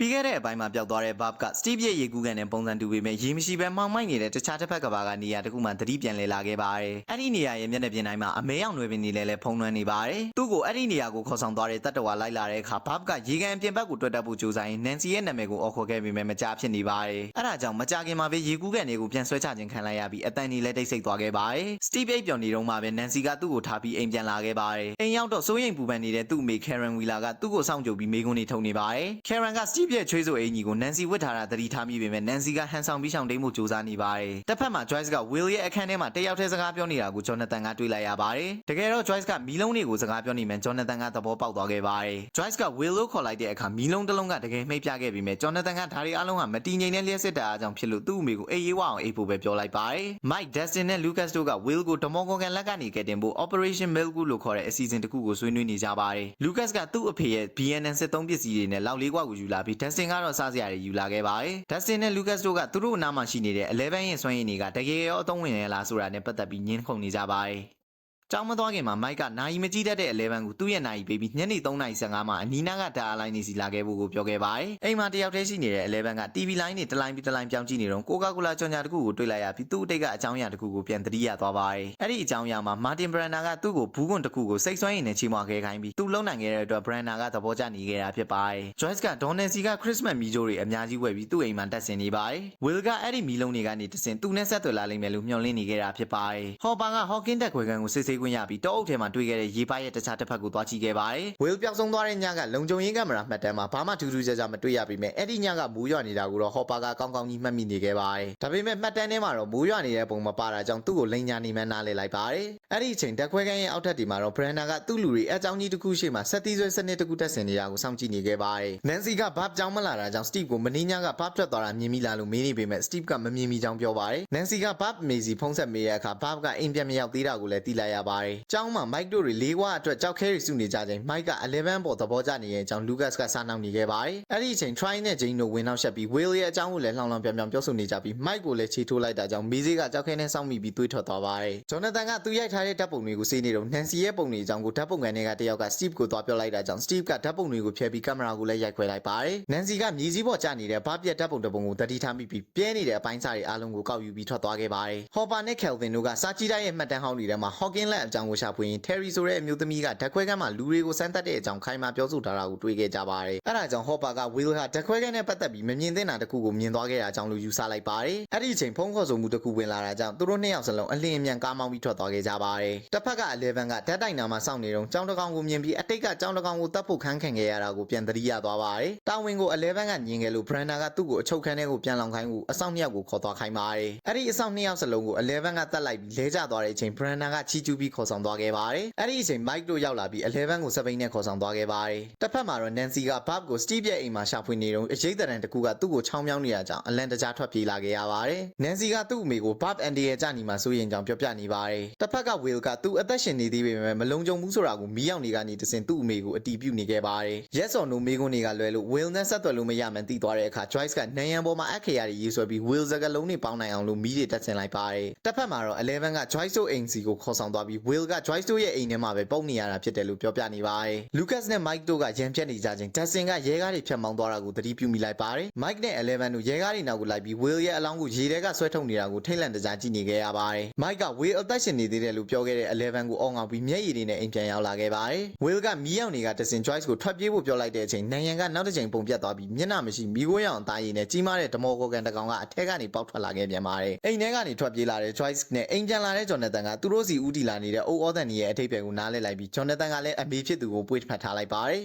ပြီးခဲ့တဲ့အပိုင်းမှာပျောက်သွားတဲ့ Bob က Steve ရဲ့ရေကူးကန်နဲ့ပုံစံတူပေမဲ့ရေမရှိဘဲမှောင်မိုက်နေတဲ့တခြားတစ်ဖက်ကဘာကနေရာတစ်ခုမှသတိပြန်လဲလာခဲ့ပါတယ်။အဲ့ဒီနေရာရဲ့မျက်နှာပြင်တိုင်းမှာအမဲရောင်နွယ်ပင်တွေလည်းလဲဖုံးလွှမ်းနေပါတယ်။သူ့ကိုအဲ့ဒီနေရာကိုခေါ်ဆောင်သွားတဲ့တတ္တဝါလိုက်လာတဲ့အခါ Bob ကရေကန်အပြင်ဘက်ကိုတွေ့တက်ဖို့ကြိုးစားရင် Nancy ရဲ့နာမည်ကိုအော်ခေါ်ခဲ့ပေမဲ့မကြားဖြစ်နေပါတယ်။အဲ့ဒါကြောင့်မကြခင်မှာပဲရေကူးကန်တွေကိုပြန်ဆွဲချခြင်းခံလိုက်ရပြီးအတန်ကြီးလည်းတိတ်ဆိတ်သွားခဲ့ပါတယ်။ Steve အိပ်ပျော်နေတော့မှပဲ Nancy ကသူ့ကိုထားပြီးအိမ်ပြန်လာခဲ့ပါတယ်။အိမ်ရောက်တော့စိုးရိမ်ပူပန်နေတဲ့သူ့အမေ Karen Wheeler ကသူ့ကိုစောင့်ကြိုပြီးမိကုန်းနေထုတ်နေပါတယ်။ Karen က Steve ရဲ့ချွေးဆိုအင်ကြီးကို Nancy ဝတ်ထားတာသတိထားမိပေမဲ့ Nancy ကဟန်ဆောင်ပြီးရှောင်တိမ်မှုစူးစမ်းနေပါတယ်။တစ်ဖက်မှာ Joyce က Will ရဲ့အခန်းထဲမှာတယောက်တည်းစကားပြောနေတာကို Jonathan ကတွေ့လိုက်ရပါတယ်။တကယ်တော့ Joyce ကမီးလုံးတွေကိုစကားပြောနေမှ Jonathan ကသဘောပေါက်သွားခဲ့ပါတယ်။ Joyce က Will လို့ခေါ်လိုက်တဲ့အခါမီးလုံးတစ်လုံးကတကယ်မှိတ်ပြခဲ့ပြီးမြဲ Jonathan ကဒါတွေအလုံးဟာမတည်ငြိမ်တဲ့လျှက်စစ်တာအကြောင်းဖြစ်လို့သူ့အမေကိုအေးရေးဝအောင်အိပ်ဖို့ပဲပြောလိုက်ပါတယ်။ Mike, Dustin နဲ့ Lucas တို့က Will ကိုဒမော်ကော်ကန်လက်ကနေကယ်တင်ဖို့ Operation Milk လို့ခေါ်တဲ့အစီအစဉ်တစ်ခုကိုဆွေးနွေးနေကြပါတယ်။ Lucas ကသူ့အဖေရဲ့ BNN စစ်သုံးပစ္စည်းတွေနဲ့လောက်လေးကွာကိုယူလာပြီး Dustin ကတော့စားစရာတွေယူလာခဲ့ပါတယ်။ Dustin နဲ့ Lucas တို့ကသူတို့အနားမှာရှိနေတဲ့ Eleven ရဲ့စွမ်းရည်တွေကတကယ်ရောအသုံးဝင်ရလားဆိုတာနဲ့ပတ်သက်ပြီးညှင်းခုန်နေကြပါတယ်။ ကြောင်မသွားခင်မှာမိုက်ကနိုင်မကြည့်တတ်တဲ့11ကိုသူ့ရဲ့နိုင်ပေးပြီးညနေ3:55မှာအနီးနားကဓာတ်အားလိုင်းနေစီလာခဲ့ဖို့ကိုပြောခဲ့ပါတယ်။အိမ်မှာတယောက်တည်းရှိနေတဲ့11က TV လိုင်းတွေတစ်လိုင်းပြီးတစ်လိုင်းပြောင်းကြည့်နေတော့ကိုကာကိုလာကြော်ညာတစ်ခုကိုတွေ့လိုက်ရပြီးသူ့အတိတ်ကအကြောင်းအရာတစ်ခုကိုပြန်သတိရသွားပါတယ်။အဲ့ဒီအကြောင်းအရာမှာမာတင်ဘရန်နာကသူ့ကိုဘူးကွန်တစ်ခုကိုစိတ်ဆွမ်းရည်နဲ့ချီးမွားခဲ့ခိုင်းပြီးသူ့လုံနိုင်ခဲ့တဲ့အတွက်ဘရန်နာကသဘောကျနေခဲ့တာဖြစ်ပါတယ်။ Joyce ကဒေါ်နယ်စီကခရစ်စမတ်မီဂျိုတွေအများကြီးဝယ်ပြီးသူ့အိမ်မှာတက်ဆင်နေပါတယ်။ Will ကအဲ့ဒီမီလုံးတွေကနေတဆင်သူနဲ့ဆက်သွယ်လာလိမ့်မယ်လို့မျှော်လင့်နေခဲ့တာဖြစ်ပါတယ်။ Hopper က Hawking တက်ခွဲခန်းကိုစစ်ဆေးခွင့်ရပြီးတောအုပ်ထဲမှာတွေ့ခဲ့တဲ့ရေပါရဲ့တခြားတစ်ဖက်ကိုသွားကြည့်ခဲ့ပါတယ်။ Will ပျောက်ဆုံးသွားတဲ့ညကလုံခြုံရေးကင်မရာမှတ်တမ်းမှာဘာမှထူးထူးခြားခြားမတွေ့ရပေမဲ့အဲ့ဒီညကမိုးရွာနေတာကိုတော့ Hopper ကကောင်းကောင်းကြီးမှတ်မိနေခဲ့ပါတယ်။ဒါပေမဲ့မှတ်တမ်းထဲမှာတော့မိုးရွာနေတဲ့ပုံမပါတာကြောင့်သူ့ကိုလိန်ညာနေမှန်းနားလည်လိုက်ပါတယ်။အဲ့ဒီအချိန်တက်ခွဲခန်းရဲ့အောက်ထပ်ဒီမှာတော့ Brenda ကသူ့လူတွေအကြောင်းကြီးတစ်ခုရှိမှဆက်တီးဆွဲစနစ်တစ်ခုတက်ဆင်နေတာကိုစောင့်ကြည့်နေခဲ့ပါတယ်။ Nancy ကဘာကြောင်းမလာတာကြောင့် Steve ကိုမင်းညကဘာထွက်သွားတာမြင်မိလားလို့မေးနေပေမဲ့ Steve ကမမြင်မိကြောင်းပြောပါတယ်။ Nancy ကဘာမေစီဖုန်းဆက်မေးတဲ့အခါဘာကအိမ်ပြန်မရောက်သေးတာကိုလည်းသိလိုက်ရပါတယ်။ကျောင်းမှာ Mike တို့တွေလေးကွာအတွက်ကြောက်ခဲတွေစုနေကြချိန် Mike က11ပေါ်သဘောကျနေတဲ့အကြောင်း Lucas ကစားနှောက်နေခဲ့ပါတယ်။အဲ့ဒီအချိန် Try နဲ့ Jane တို့ဝင်နောက်ရှက်ပြီး Will ရဲ့အကြောင်းကိုလည်းလှောင်လှောင်ပြောင်ပြောင်ပြောဆိုနေကြပြီး Mike ကိုလည်းခြေထိုးလိုက်တာကြောင့်မေးစေးကကြောက်ခဲနဲ့စောင့်မိပြီးသွေးထွက်သွားပါတယ်။ Jonathan ကသူရိုက်ထားတဲ့ဓာတ်ပုံတွေကိုစေးနေတော့ Nancy ရဲ့ပုံတွေအကြောင်းကိုဓာတ်ပုံကန်တွေကတယောက်က Steve ကိုသွားပြောလိုက်တာကြောင့် Steve ကဓာတ်ပုံတွေကိုဖျက်ပြီးကင်မရာကိုလည်းရိုက်ခွဲလိုက်ပါတယ်။ Nancy ကမြေကြီးပေါ်ကျနေတဲ့ဘာပြက်ဓာတ်ပုံတစ်ပုံကိုတတိထားမိပြီးပြဲနေတဲ့အပိုင်းစားတွေအားလုံးကိုကောက်ယူပြီးထွက်သွားခဲ့ပါတယ်။ Hopper နဲ့ Kelvin တို့ကစာကြည့်တိုက်ရဲ့မှတ်တမ်းဟောင်းတွေထဲမှာ Hawking လက်အကြောင်းကိုရှာဖွေရင် Terry ဆိုတဲ့အမျိုးသမီးကဓာတ်ခွဲခန်းမှာလူတွေကိုစမ်းသပ်တဲ့အကြောင်းခိုင်မာပြောဆိုထားတာကိုတွေ့ခဲ့ကြပါတယ်။အဲဒါကြောင့် Hopper က Will ဟာဓာတ်ခွဲခန်းနဲ့ပတ်သက်ပြီးမမြင်သင့်တာတစ်ခုကိုမြင်သွားခဲ့တာကြောင့်လို့ယူဆလိုက်ပါတယ်။အဲ့ဒီအချိန်ဖုန်းခေါ်ဆိုမှုတစ်ခုဝင်လာတာကြောင့်သူတို့နှစ်ယောက်စလုံးအလင်းအမြန်ကားမောင်းပြီးထွက်သွားခဲ့ကြပါတယ်။တစ်ဖက်က11ကဓာတ်တိုင်နာမှာစောင့်နေတော့ကြောင်တစ်ကောင်ကိုမြင်ပြီးအတိတ်ကကြောင်တစ်ကောင်ကိုတတ်ဖို့ခန်းခံခဲ့ရတာကိုပြန်သတိရသွားပါတယ်။တာဝန်ကို11ကညင်ခဲ့လို့ Brenda ကသူ့ကိုအချုပ်ခန်းထဲကိုပြန်လောင်ခိုင်းဖို့အဆောင်နှစ်ယောက်ကိုခေါ်သွားခိုင်းပါတယ်။အဲ့ဒီအဆောင်နှစ်ယောက်စလုံးကို11ကတတ်လိုက်ပြီးလဲကျသွားတဲ့အချိန် Brenda ကချီကျူးပြီးခေါ်ဆောင်သွားခဲ့ပါတယ်။အဲ့ဒီအချိန် Mike တို့ရောက်လာပြီး11ကိုစပိန်နဲ့ခေါ်ဆောင်သွားခဲ့ပါတယ်။တစ်ဖက်မှာတော့ Nancy က Bob ကို Steve ရဲ့အိမ်မှာရှာဖွေနေတော့အရေးတရန်တစ်ခုကသူ့ကိုချောင်းမြောင်းနေတာကြောင့်အလန့်တကြားထွက်ပြေးလာခဲ့ရပါတယ်။ Nancy ကသူ့အမေကို Bob အန်ဒီရဲ့ကြညီမှာစိုးရင်ကြောင်ပြောပြနေပါတယ်။တစ်ဖက်က Will ကသူ့အသက်ရှင်နေသေးပေမဲ့မလုံခြုံဘူးဆိုတာကိုမီးရောင်တွေကနေတစင်သူ့အမေကိုအတီးပြုတ်နေခဲ့ပါတယ်။ Yes or no မေးခွန်းတွေကလွယ်လို့ Will နဲ့ဆက်သွယ်လို့မရမှန်းသိသွားတဲ့အခါ Joyce ကနံရံပေါ်မှာအက်ခရာတွေရေးဆွဲပြီး Will စကလုံးတွေပေါင်းနိုင်အောင်လို့မီးတွေတက်ဆင်လိုက်ပါတယ်။တစ်ဖက်မှာတော့11က Joyce တို့အိမ်စီကိုခေါ်ဆောင်သွားပြီး Will က Joyce တို့ရဲ့အိမ်ထဲမှာပဲပုံနေရတာဖြစ်တယ်လို့ပြောပြနေပါတယ်။ Lucas နဲ့ Mike တို့ကရန်ပြတ်နေကြချိန် Dustin ကရဲကားတွေဖြတ်မောင်းသွားတာကိုသတိပြုမိလိုက်ပါတယ်။ Mike နဲ့11တို့ရဲကားတွေနောက်ကိုလိုက်ပြီး Will ရဲ့အလောင်းကိုရေထဲကဆွဲထုတ်နေတာကိုထိတ်လန့်တကြားကြည့်နေခဲ့ရပါတယ်။ Mike က Will အသက်ရှင်နေသေးတယ်လို့ပြောခဲ့တဲ့11ကိုအော်ငေါပြီးမျက်ရည်တွေနဲ့အိမ်ပြန်ရောက်လာခဲ့ပါတယ်။ Will ကမီးရောင်တွေကတစင် Joyce ကိုထွက်ပြေးဖို့ပြောလိုက်တဲ့အချိန်နံရံကနောက်တစ်ချိန်ပုံပြတ်သွားပြီးမျက်နှာမရှိမီးခိုးရောင်အသားရည်နဲ့ကြီးမားတဲ့ဓမော်ကော်ကန်တစ်ကောင်ကအထက်ကနေပေါက်ထွက်လာခဲ့ပြန်ပါတယ်။အိမ်ထဲကနေထွက်ပြေးလာတဲ့ Joyce နဲ့အိမ်ပြန်လာတဲ့ Jonathan ကသူတို့စီဦးတည်လာနေတဲ့အိုးဩတန်ကြီးရဲ့အထိပ္ပယ်ကိုနားလည်လိုက်ပြီး Jonathan ကလည်းအမေဖြစ်သူကိုပွေ့ဖတ်ထားလိုက်ပါတယ်